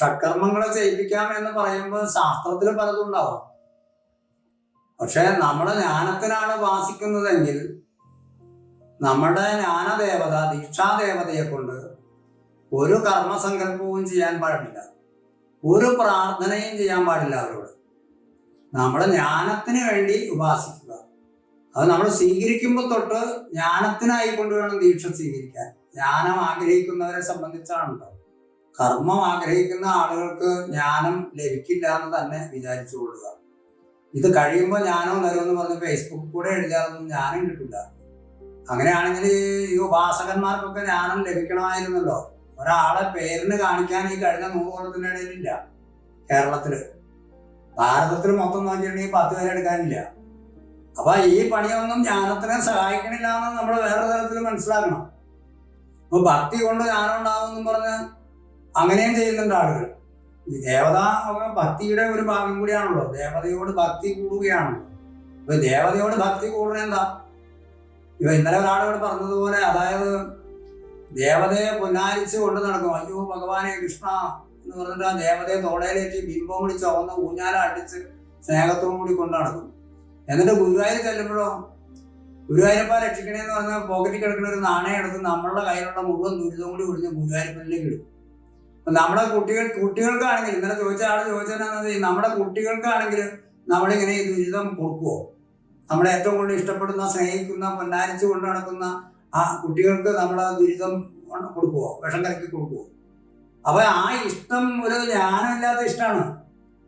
ഷഡ്കർമ്മങ്ങളെ ചെയ്യിപ്പിക്കാം എന്ന് പറയുമ്പോൾ ശാസ്ത്രത്തിൽ പലതും ഉണ്ടാവും. പക്ഷെ നമ്മുടെ ജ്ഞാനത്തിനാണ് വാസിക്കുന്നതെങ്കിൽ നമ്മുടെ ജ്ഞാനദേവത ദീക്ഷാദേവതയെ കൊണ്ട് ഒരു കർമ്മസങ്കല്പവും ചെയ്യാൻ പാടില്ല. ഒരു പ്രാർത്ഥനയും ചെയ്യാൻ പാടില്ല അവരോട്. നമ്മുടെ ജ്ഞാനത്തിന് വേണ്ടി ഉപാസിക്കുക. അത് നമ്മൾ സ്വീകരിക്കുമ്പോൾ തൊട്ട് ജ്ഞാനത്തിനായി കൊണ്ടുവേണം ദീക്ഷ സ്വീകരിക്കാൻ. ജ്ഞാനം ആഗ്രഹിക്കുന്നവരെ സംബന്ധിച്ചാണല്ലോ. കർമ്മം ആഗ്രഹിക്കുന്ന ആളുകൾക്ക് ജ്ഞാനം ലഭിക്കില്ല എന്ന് തന്നെ വിചാരിച്ചു കൊള്ളുക. ഇത് കഴിയുമ്പോൾ ജ്ഞാനം തരുമെന്ന് പറഞ്ഞ് ഫേസ്ബുക്കിൽ കൂടെ എഴുതിയാലൊന്നും ജ്ഞാനം കിട്ടില്ല അങ്ങനെയാണെങ്കിൽ ഈ ഉപാസകന്മാർക്കൊക്കെ ജ്ഞാനം ലഭിക്കണമായിരുന്നല്ലോ. ഒരാളെ പേരിന് കാണിക്കാൻ ഈ കഴിഞ്ഞ നൂറ് ഇടയിലില്ല കേരളത്തിൽ. ഭാരതത്തിൽ മൊത്തം നോക്കിയിട്ടുണ്ടെങ്കിൽ പത്ത് പേരെ എടുക്കാനില്ല. അപ്പൊ ഈ പണിയൊന്നും ജ്ഞാനത്തിനെ സഹായിക്കണില്ല എന്ന് നമ്മൾ വേറെ തരത്തിൽ മനസ്സിലാക്കണം. അപ്പൊ ഭക്തി കൊണ്ട് ജ്ഞാനം എന്ന് പറഞ്ഞ് അങ്ങനെയും ചെയ്യുന്നുണ്ട് ആളുകൾ. ദേവത ഭക്തിയുടെ ഒരു ഭാഗം കൂടിയാണല്ലോ. ദേവതയോട് ഭക്തി കൂടുകയാണല്ലോ ഇപ്പൊ ദേവതയോട് ഭക്തി കൂടുന്നത് എന്താ ഇവ ഇന്നലെ ഒരാളോട് പറഞ്ഞതുപോലെ അതായത് ദേവതയെ പൊന്നാരിച്ച് കൊണ്ട് നടക്കും. അയ്യോ ഭഗവാനെ കൃഷ്ണ എന്ന് പറഞ്ഞിട്ട് ആ ദേവതയെ തോടയിലേക്ക് ബിംബം കൂടി ഒന്ന് ഊഞ്ഞാല അടിച്ച് സ്നേഹത്തോടു കൂടി കൊണ്ട് നടക്കും. എന്നിട്ട് ഗുരുവായൂർ ചെല്ലുമ്പോഴോ ഗുരുവായൂരപ്പ രക്ഷിക്കണേന്ന് പറഞ്ഞാൽ പോക്കറ്റിൽ കിടക്കുന്ന ഒരു നാണയം എടുത്ത് നമ്മളുടെ കയ്യിലുള്ള മുഴുവൻ ദുരിതം കൂടി ഒഴിഞ്ഞ് ഗുരുവായൂരപ്പനിലേക്ക് ഇടും. നമ്മുടെ കുട്ടികൾ കുട്ടികൾക്കാണെങ്കിൽ ഇന്നലെ ചോദിച്ച ആൾ ചോദിച്ചതെന്നു നമ്മുടെ കുട്ടികൾക്കാണെങ്കിൽ നമ്മളിങ്ങനെ ഈ ദുരിതം കൊടുക്കുവോ? നമ്മളെ ഏറ്റവും കൂടുതൽ ഇഷ്ടപ്പെടുന്ന സ്നേഹിക്കുന്ന പൊന്നാരിച്ച് കൊണ്ട് നടക്കുന്ന ആ കുട്ടികൾക്ക് നമ്മൾ ദുരിതം കൊടുക്കുവോ? വിഷം കലക്കി കൊടുക്കുവോ? അപ്പൊ ആ ഇഷ്ടം ഒരു ജ്ഞാനമില്ലാത്ത ഇഷ്ടമാണ്.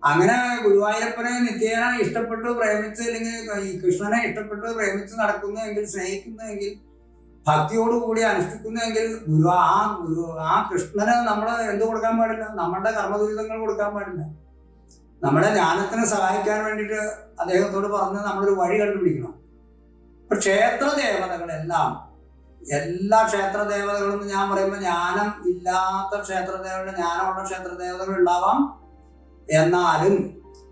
അങ്ങനെ ഗുരുവായൂരപ്പനെ നിത്യേന ഇഷ്ടപ്പെട്ടു പ്രേമിച്ച് അല്ലെങ്കിൽ ഈ കൃഷ്ണനെ ഇഷ്ടപ്പെട്ടു പ്രേമിച്ച് നടക്കുന്നു എങ്കിൽ സ്നേഹിക്കുന്നു സ്നേഹിക്കുന്നുവെങ്കിൽ ഭക്തിയോടുകൂടി അനുഷ്ഠിക്കുന്നുവെങ്കിൽ ഗുരു ആ ഗുരു ആ കൃഷ്ണന് നമ്മൾ എന്ത് കൊടുക്കാൻ പാടില്ല? നമ്മളുടെ കർമ്മദുരിതങ്ങൾ കൊടുക്കാൻ പാടില്ല. നമ്മുടെ ജ്ഞാനത്തിന് സഹായിക്കാൻ വേണ്ടിയിട്ട് അദ്ദേഹത്തോട് പറഞ്ഞ് നമ്മളൊരു വഴി കണ്ടുപിടിക്കണം. ഇപ്പൊ ക്ഷേത്ര ദേവതകളെല്ലാം എല്ലാ ക്ഷേത്ര ദേവതകളും ഞാൻ പറയുമ്പോൾ ജ്ഞാനം ഇല്ലാത്ത ക്ഷേത്ര ദേവത ജ്ഞാനമുള്ള ക്ഷേത്ര ദേവതകൾ ഉണ്ടാവാം. എന്നാലും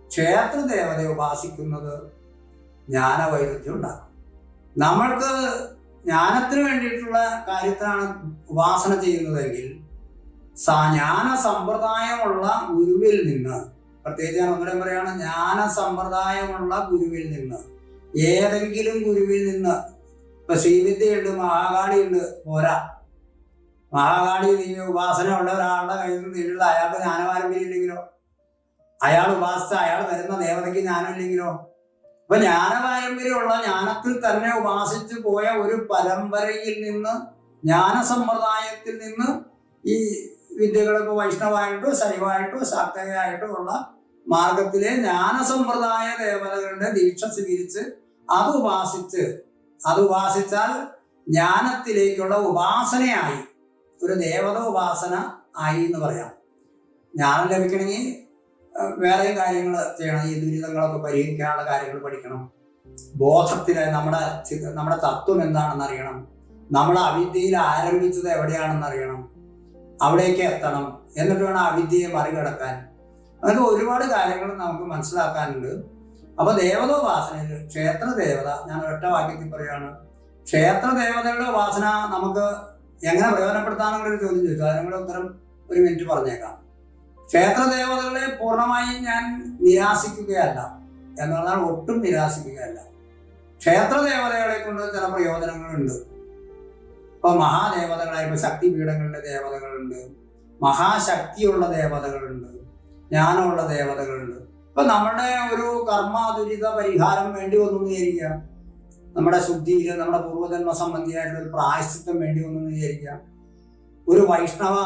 ക്ഷേത്ര ദേവതയെ ഉപാസിക്കുന്നത് ജ്ഞാനവൈരുദ്ധ്യം ഉണ്ടാക്കും. നമ്മൾക്ക് ജ്ഞാനത്തിന് വേണ്ടിയിട്ടുള്ള കാര്യത്തിലാണ് ഉപാസന ചെയ്യുന്നതെങ്കിൽ ജ്ഞാന സമ്പ്രദായമുള്ള ഗുരുവിൽ നിന്ന് പ്രത്യേകിച്ച് ഞാൻ ഒന്നുകൂടെ പറയാണ് ജ്ഞാന സമ്പ്രദായമുള്ള ഗുരുവിൽ നിന്ന് ഏതെങ്കിലും ഗുരുവിൽ നിന്ന് ഇപ്പൊ ശ്രീവിദ്യയുണ്ട് മഹാകാളിയുണ്ട് പോരാ. മഹാകാളി ഉപാസന ഉള്ള ഒരാളുടെ കയ്യിൽ നിന്ന് നേരിടുന്നത് അയാൾക്ക് ജ്ഞാനപാരമ്പര്യമില്ലെങ്കിലോ? അയാൾ ഉപാസിച്ച അയാൾ തരുന്ന ദേവതയ്ക്ക് ജ്ഞാനമില്ലെങ്കിലോ? അപ്പൊ ജ്ഞാനപാരമ്പര്യമുള്ള ജ്ഞാനത്തിൽ തന്നെ ഉപാസിച്ചു പോയ ഒരു പരമ്പരയിൽ നിന്ന് ജ്ഞാന സമ്പ്രദായത്തിൽ നിന്ന് ഈ വിദ്യകളൊക്കെ വൈഷ്ണവായിട്ടോ ശൈവായിട്ടോ ശാക്തയായിട്ടോ ഉള്ള മാർഗത്തിലെ ജ്ഞാന സമ്പ്രദായ ദേവതകളുടെ ദീക്ഷ സ്വീകരിച്ച് അത് ഉപാസിച്ച് അത് ഉപാസിച്ചാൽ ജ്ഞാനത്തിലേക്കുള്ള ഉപാസനയായി ഒരു ദേവത ഉപാസന ആയി എന്ന് പറയാം. ജ്ഞാനം ലഭിക്കണമെങ്കിൽ വേറെ കാര്യങ്ങൾ ചെയ്യണം. ഈ ദുരിതങ്ങളൊക്കെ പരിഹരിക്കാനുള്ള കാര്യങ്ങൾ പഠിക്കണം. ബോധത്തിലെ നമ്മുടെ നമ്മുടെ തത്വം എന്താണെന്ന് അറിയണം. നമ്മൾ അവിദ്യയിൽ ആരംഭിച്ചത് എവിടെയാണെന്ന് അറിയണം. അവിടേക്ക് എത്തണം. എന്നിട്ട് വേണം അവിദ്യയെ മറികടക്കാൻ. അങ്ങനെ ഒരുപാട് കാര്യങ്ങൾ നമുക്ക് മനസ്സിലാക്കാനുണ്ട്. അപ്പൊ ദേവതോപാസനയിൽ ക്ഷേത്ര ദേവത ഞാൻ ഒറ്റ വാക്യത്തിൽ പറയുകയാണ് ക്ഷേത്ര ദേവതയുടെ ഉപാസന നമുക്ക് എങ്ങനെ പ്രയോജനപ്പെടുത്താമെന്നൊരു ചോദ്യം ചോദിച്ചു. അതിനുള്ള ഉത്തരം ഒരു മിനിറ്റ് പറഞ്ഞേക്കാം. ക്ഷേത്ര ദേവതകളെ പൂർണമായും ഞാൻ നിരാശിക്കുകയല്ല. എന്ന് പറഞ്ഞാൽ ഒട്ടും നിരാശിക്കുകയല്ല. ക്ഷേത്ര ദേവതകളെ കൊണ്ട് ചില പ്രയോജനങ്ങളുണ്ട്. ഇപ്പൊ മഹാദേവതകളായിട്ട് ശക്തി ശക്തിപീഠങ്ങളുടെ ദേവതകളുണ്ട്. മഹാശക്തിയുള്ള ദേവതകളുണ്ട്. ജ്ഞാനമുള്ള ദേവതകളുണ്ട്. ഇപ്പൊ നമ്മുടെ ഒരു കർമ്മ ദുരിത പരിഹാരം വേണ്ടി വന്നു വിചാരിക്കുക. നമ്മുടെ ശുദ്ധിയിൽ നമ്മുടെ പൂർവജന്മ സംബന്ധിയായിട്ടുള്ള ഒരു പ്രായശ്ചിത്വം വേണ്ടി വന്നു വിചാരിക്കുക. ഒരു വൈഷ്ണവ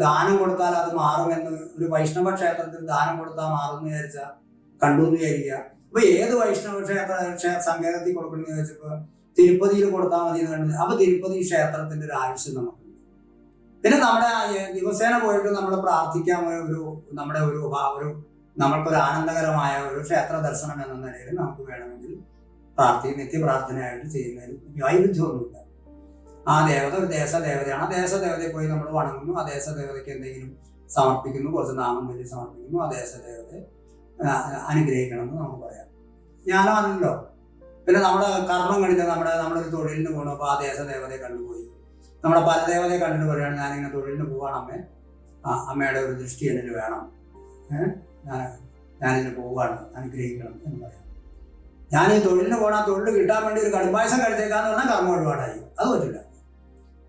ദാനം കൊടുത്താൽ അത് മാറുമെന്ന് ഒരു വൈഷ്ണവ ക്ഷേത്രത്തിൽ ദാനം കൊടുത്താൽ മാറുമെന്ന് വിചാരിച്ച കണ്ടു എന്ന് വിചാരിക്കുക. അപ്പൊ ഏത് വൈഷ്ണവ ക്ഷേത്ര ക്ഷേ- സങ്കേതത്തിൽ കൊടുക്കണമെന്ന് ചോദിച്ചപ്പോ തിരുപ്പതിയിൽ കൊടുത്താൽ മതി എന്ന് കണ്ടു. അപ്പൊ തിരുപ്പതി ക്ഷേത്രത്തിന്റെ ഒരു ആവശ്യം നമുക്കുണ്ട് പിന്നെ നമ്മുടെ ദിവസേന പോയിട്ട് നമ്മൾ പ്രാർത്ഥിക്കാൻ ഒരു- നമ്മുടെ ഒരു ഒരു നമ്മൾക്കൊരു ആനന്ദകരമായ ഒരു ക്ഷേത്ര ദർശനം എന്ന നിലയിൽ നമുക്ക് വേണമെങ്കിൽ പ്രാർത്ഥി നിത്യപ്രാർത്ഥനയായിട്ട് ചെയ്യുന്നതിൽ വൈരുദ്ധ്യമൊന്നുമില്ല ആ ദേവത ഒരു ദേശദേവതയാണ്. ആ ദേശദേവതയെ പോയി നമ്മൾ വണങ്ങുന്നു. ആ ദേശദേവതയ്ക്ക് എന്തെങ്കിലും സമർപ്പിക്കുന്നു. കുറച്ച് നാമം വലിയ സമർപ്പിക്കുന്നു. ആ ദേശദേവതയെ അനുഗ്രഹിക്കണമെന്ന് നമുക്ക് പറയാം. ഞാനാണല്ലോ പിന്നെ നമ്മുടെ കർമ്മം കണ്ടിട്ട് നമ്മുടെ നമ്മളൊരു തൊഴിലിന് പോകണം അപ്പോൾ ആ ദേശദേവതയെ കണ്ടുപോയി. നമ്മുടെ പരദേവതയെ കണ്ടിട്ട് പറയുകയാണ് ഞാനിങ്ങനെ തൊഴിലിന് പോവാണ് അമ്മേ. ആ അമ്മയുടെ ഒരു ദൃഷ്ടി എന്നിൽ വേണം. ഏഹ് ഞാൻ ഞാനിതിന് പോവുകയാണ് അനുഗ്രഹിക്കണം എന്ന് പറയാം. ഞാൻ ഈ തൊഴിലിന് പോകണം തൊഴിൽ കിട്ടാൻ വേണ്ടി ഒരു കടുംബായസം കഴിച്ചേക്കാന്ന് പറഞ്ഞാൽ കർമ്മ ഒരുപാടായി. അത് പറ്റില്ല.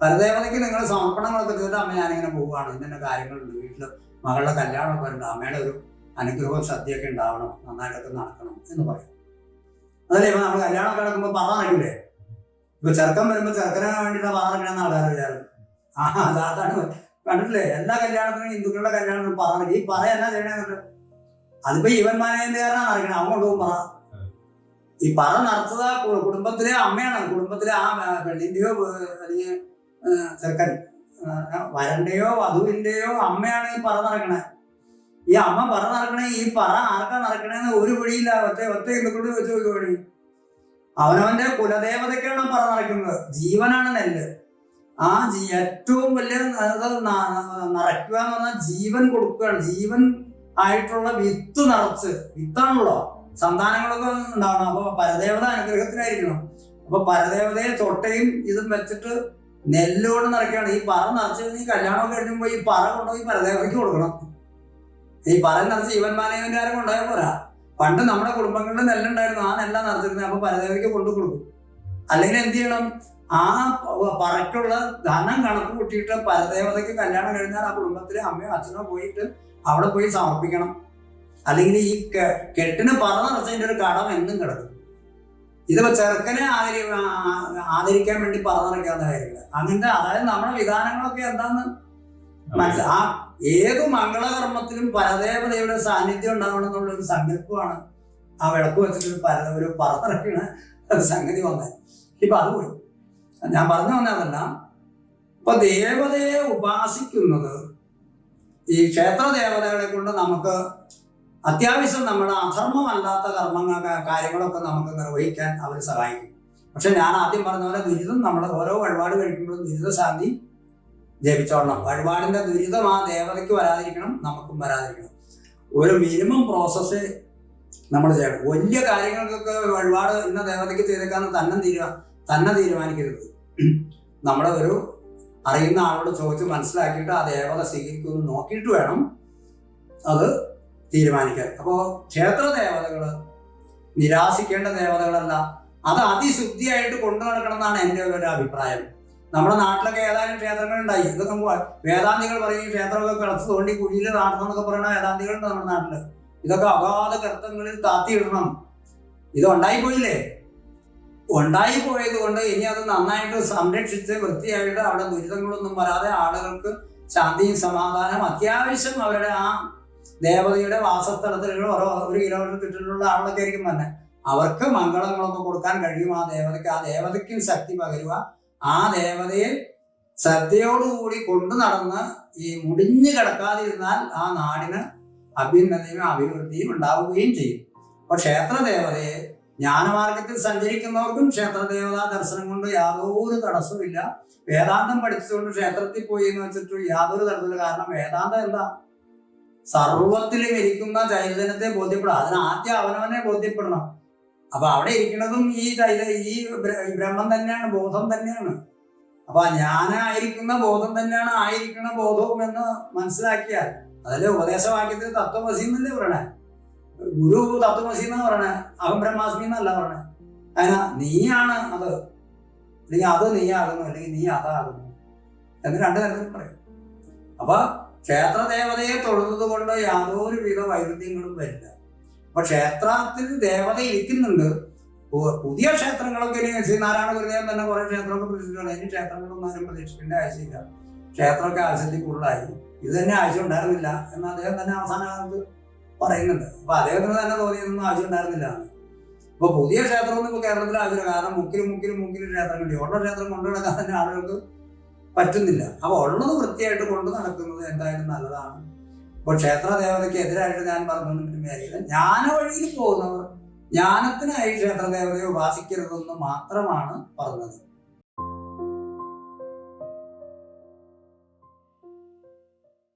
പരദേവതയ്ക്ക് നിങ്ങൾ സമർപ്പണങ്ങളൊക്കെ ചെയ്തിട്ട് അമ്മ ഞാനിങ്ങനെ പോവുകയാണ് ഇന്നെ കാര്യങ്ങളുണ്ട്. വീട്ടിൽ മകളുടെ കല്യാണമൊക്കെ ഉണ്ട്. അമ്മയുടെ ഒരു അനുഗ്രഹവും സദ്യയൊക്കെ ഉണ്ടാവണം. നന്നായിട്ടൊക്കെ നടക്കണം എന്ന് പറയും. അതല്ലേ ഇപ്പൊ നമ്മൾ കല്യാണമൊക്കെ നടക്കുമ്പോൾ പറ ഇപ്പൊ ചെറുക്കൻ വരുമ്പോൾ ചെറുക്കനെ വേണ്ടിയിട്ട് പറ നടക്കണമെന്ന് ആ അതാ- അതാണ് കണ്ടിട്ടില്ലേ? എല്ലാ കല്യാണത്തിനും ഹിന്ദുക്കളുടെ കല്യാണത്തിനും പറ നടക്കും ഈ പറ എന്നാ ചെയ്യണമെന്നിട്ട് അതിപ്പോ ഇവൻ മാനേജറുകാരനാണ് നടക്കണം പറ. ഈ പറ നടത്തുക കുടുംബത്തിലെ അമ്മയാണ്. കുടുംബത്തിലെ ആ പെണ്ണിന്റെയോ അല്ലെങ്കിൽ ചെറുക്കൻ. വരണ്ടയോ? വധുവിന്റെയോ അമ്മയാണ് ഈ പറ നടക്കണേ. ഈ അമ്മ പറ നടക്കണേ ഈ പറ ആർക്കാ നടക്കണേന്ന് ഒരു വഴിയില്ല ഒറ്റ ഒറ്റ ഹിന്ദുക്കളോട് നോക്കിയ വഴി അവനവന്റെ കുലദേവതയ്ക്കാണ് പറ നടക്കുന്നത്. ജീവനാണ് നെല്ല്. ആ ജീ ഏറ്റവും വലിയ നിറയ്ക്കുക എന്ന് പറഞ്ഞാൽ ജീവൻ കൊടുക്കുകയാണ്. ജീവൻ ആയിട്ടുള്ള വിത്ത് നിറച്ച്. വിത്താണല്ലോ. സന്താനങ്ങളൊക്കെ ഉണ്ടാവണം. അപ്പൊ പരദേവത അനുഗ്രഹത്തിനായിരിക്കണം. അപ്പൊ പരദേവതയെ ചൊട്ടയും ഇതും വെച്ചിട്ട് നെല്ലോട് നിറയ്ക്കുകയാണ് ഈ പറ നിറച്ച് നീ കല്യാണം കഴിയുമ്പോൾ ഈ പറ കൊണ്ടുപോയി പരദേവയ്ക്ക് കൊടുക്കണം. ഈ പറ നിറച്ച് മാനേജന്റുകാരെ കൊണ്ടുപോയാൽ പോരാ. പണ്ട് നമ്മുടെ കുടുംബങ്ങളുടെ നെല്ലുണ്ടായിരുന്നു. ആ നെല്ല നിറച്ചിരുന്നത് അപ്പൊ പരദേവയ്ക്ക് കൊണ്ടു കൊടുക്കും. അല്ലെങ്കിൽ എന്ത് ചെയ്യണം? ആ പറക്കുള്ള ധനം കണക്ക് കൂട്ടിയിട്ട് പരദേവതയ്ക്ക് കല്യാണം കഴിഞ്ഞാൽ ആ കുടുംബത്തിലെ അമ്മയോ അച്ഛനോ പോയിട്ട് അവിടെ പോയി സമർപ്പിക്കണം. അല്ലെങ്കിൽ ഈ കെട്ടിന് പറ നിറച്ചതിന്റെ ഒരു കടം എന്നും കിടക്കും. ഇതിപ്പോ ചെറുക്കനെ ആദരി ആദരിക്കാൻ വേണ്ടി പറ നിറയ്ക്കാവുന്ന കാര്യമില്ല. അങ്ങനത്തെ അതായത് നമ്മുടെ വിധാനങ്ങളൊക്കെ എന്താന്ന് മനസ്സി ആ ഏത് മംഗളകർമ്മത്തിലും പരദേവതയുടെ സാന്നിധ്യം ഉണ്ടാവണം എന്നുള്ള ഒരു സങ്കല്പമാണ് ആ വിളക്ക് വെച്ചിട്ട് പര ഒരു സംഗതി വന്നത് ഇപ്പൊ അത് പോയി. ഞാൻ പറഞ്ഞു വന്നതല്ല ഇപ്പൊ ദേവതയെ ഉപാസിക്കുന്നത് ഈ ക്ഷേത്ര ദേവതകളെ കൊണ്ട് നമുക്ക് അത്യാവശ്യം നമ്മുടെ അധർമ്മമല്ലാത്ത കർമ്മങ്ങൾ കാര്യങ്ങളൊക്കെ നമുക്ക് നിർവഹിക്കാൻ അവർ സഹായിക്കും. പക്ഷെ ഞാൻ ആദ്യം പറഞ്ഞ പോലെ ദുരിതം നമ്മൾ ഓരോ വഴിപാട് കഴിക്കുമ്പോഴും ദുരിതശാന്തി ജപിച്ചോളണം. വഴിപാടിന്റെ ദുരിതം ആ ദേവതയ്ക്ക് വരാതിരിക്കണം നമുക്കും വരാതിരിക്കണം. ഒരു മിനിമം പ്രോസസ്സ് നമ്മൾ ചെയ്യണം. വലിയ കാര്യങ്ങൾക്കൊക്കെ വഴിപാട് ഇന്ന ദേവതയ്ക്ക് ചെയ്തേക്കാന്ന് തന്നെ തീരുമാ തന്നെ തീരുമാനിക്കരുത്. നമ്മുടെ ഒരു അറിയുന്ന ആളോട് ചോദിച്ച് മനസ്സിലാക്കിയിട്ട് ആ ദേവത സ്വീകരിക്കുമെന്ന് നോക്കിയിട്ട് വേണം അത് തീരുമാനിക്കാൻ അപ്പോൾ ക്ഷേത്ര ദേവതകൾ നിരാശിക്കേണ്ട ദേവതകളല്ല അത് അതിശുദ്ധിയായിട്ട് കൊണ്ടു നടക്കണം എന്നാണ് എന്റെ ഒരു അഭിപ്രായം. നമ്മുടെ നാട്ടിലൊക്കെ ഏതാനും ക്ഷേത്രങ്ങൾ ഉണ്ടായി ഇതൊക്കെ വേദാന്തികൾ പറയും ക്ഷേത്രമൊക്കെ കിളച്ച് തോണ്ടി കുഴിയിൽ നാട്ടണം എന്നൊക്കെ പറയുന്ന വേദാന്തികളുണ്ട് നമ്മുടെ നാട്ടിൽ. ഇതൊക്കെ അഗാധ കർത്തങ്ങളിൽ താത്തിയിടണം. ഇത് ഉണ്ടായിപ്പോയില്ലേ? ഉണ്ടായി പോയത് കൊണ്ട് ഇനി അത് നന്നായിട്ട് സംരക്ഷിച്ച് വൃത്തിയായിട്ട് അവിടെ ദുരിതങ്ങളൊന്നും വരാതെ ആളുകൾക്ക് ശാന്തിയും സമാധാനം അത്യാവശ്യം അവരുടെ ആ ദേവതയുടെ വാസസ്ഥലത്തിലുള്ള ഓരോ ഒരു കിലോമീറ്റർ ചുറ്റിലുള്ള ആളുകളൊക്കെ ആയിരിക്കും തന്നെ അവർക്ക് മംഗളങ്ങളൊക്കെ കൊടുക്കാൻ കഴിയും ആ ദേവതയ്ക്ക്. ആ ദേവതയ്ക്കും ശക്തി പകരുക. ആ ദേവതയെ ശ്രദ്ധയോടുകൂടി കൊണ്ടു നടന്ന് ഈ മുടിഞ്ഞു കിടക്കാതിരുന്നാൽ ആ നാടിന് അഭ്യുന്നതയും അഭിവൃദ്ധിയും ഉണ്ടാവുകയും ചെയ്യും. അപ്പൊ ക്ഷേത്ര ദേവതയെ ജ്ഞാനമാർഗത്തിൽ സഞ്ചരിക്കുന്നവർക്കും ക്ഷേത്ര ദേവതാ ദർശനം കൊണ്ട് യാതൊരു തടസ്സമില്ല വേദാന്തം പഠിച്ചുകൊണ്ട് ക്ഷേത്രത്തിൽ പോയി എന്ന് വെച്ചിട്ട് യാതൊരു തടസ്സമില്ല കാരണം വേദാന്തം എന്താ? സർവത്തിലും ഇരിക്കുന്ന ചൈതന്യത്തെ ബോധ്യപ്പെടും. അതിന് ആദ്യം അവനവനെ ബോധ്യപ്പെടണം. അപ്പൊ അവിടെ ഇരിക്കുന്നതും ഈ ചൈത ഈ ബ്രഹ്മം തന്നെയാണ് ബോധം തന്നെയാണ്. അപ്പൊ ഞാനായിരിക്കുന്ന ബോധം തന്നെയാണ് ആയിരിക്കുന്ന ബോധവും എന്ന് മനസ്സിലാക്കിയാൽ അതിലെ ഉപദേശവാക്യത്തിൽ തത്വമസി എന്നല്ലേ പറയണേ? ഗുരു തത്വമസി എന്നാ പറയണേ? അഹം ബ്രഹ്മാസ്മി എന്നല്ല പറയണേ. അതിനാ നീയാണ് അത്. അല്ലെങ്കിൽ അത് നീയാകുന്നു അല്ലെങ്കിൽ നീ അതാകുന്നു. എന്ന് രണ്ടു തരത്തിൽ പറയും. അപ്പൊ ക്ഷേത്ര ദേവതയെ തൊഴുന്നത് കൊണ്ട് യാതൊരു വിധ വൈരുദ്ധ്യങ്ങളും വരില്ല. അപ്പൊ ക്ഷേത്രത്തിൽ ദേവത ഇരിക്കുന്നുണ്ട്. പുതിയ ക്ഷേത്രങ്ങളൊക്കെ ഇനി ശ്രീനാരായണ ഗുരുദേവൻ തന്നെ കുറെ ക്ഷേത്രമൊക്കെ പ്രതീക്ഷിച്ചിട്ടുണ്ട് ഇനി ക്ഷേത്രങ്ങളൊന്നും ആരും പ്രതീക്ഷിക്കേണ്ട ആവശ്യമില്ല. ക്ഷേത്രമൊക്കെ ആവശ്യത്തിൽ കൂടുതലായി. ഇത് തന്നെ ആവശ്യം ഉണ്ടായിരുന്നില്ല എന്ന് അദ്ദേഹം തന്നെ അവസാന കാലത്ത് പറയുന്നുണ്ട്. അപ്പൊ അദ്ദേഹത്തിന് തന്നെ തോന്നിയതൊന്നും ആവശ്യം ഉണ്ടായിരുന്നില്ല. അപ്പൊ പുതിയ ക്ഷേത്രമൊന്നും ഇപ്പൊ കേരളത്തിൽ ആവശ്യമില്ല. കാരണം മുക്കിലും മുക്കിലും മുക്കിലും ക്ഷേത്രങ്ങളുണ്ട്. ഓരോ ക്ഷേത്രം കൊണ്ടുനടക്കാൻ തന്നെ ആളുകൾക്ക് പറ്റുന്നില്ല. അപ്പൊ ഉള്ളത് വൃത്തിയായിട്ട് കൊണ്ട് നടക്കുന്നത് എന്തായാലും നല്ലതാണ്. അപ്പൊ ക്ഷേത്ര ദേവതയ്ക്ക് എതിരായിട്ട് ഞാൻ പറഞ്ഞൊന്നും കാര്യമില്ല ജ്ഞാന വഴിയിൽ പോകുന്നവർ ജ്ഞാനത്തിനായി ക്ഷേത്ര ദേവതയെ ഉപാസിക്കരുതെന്ന് മാത്രമാണ് പറഞ്ഞത്.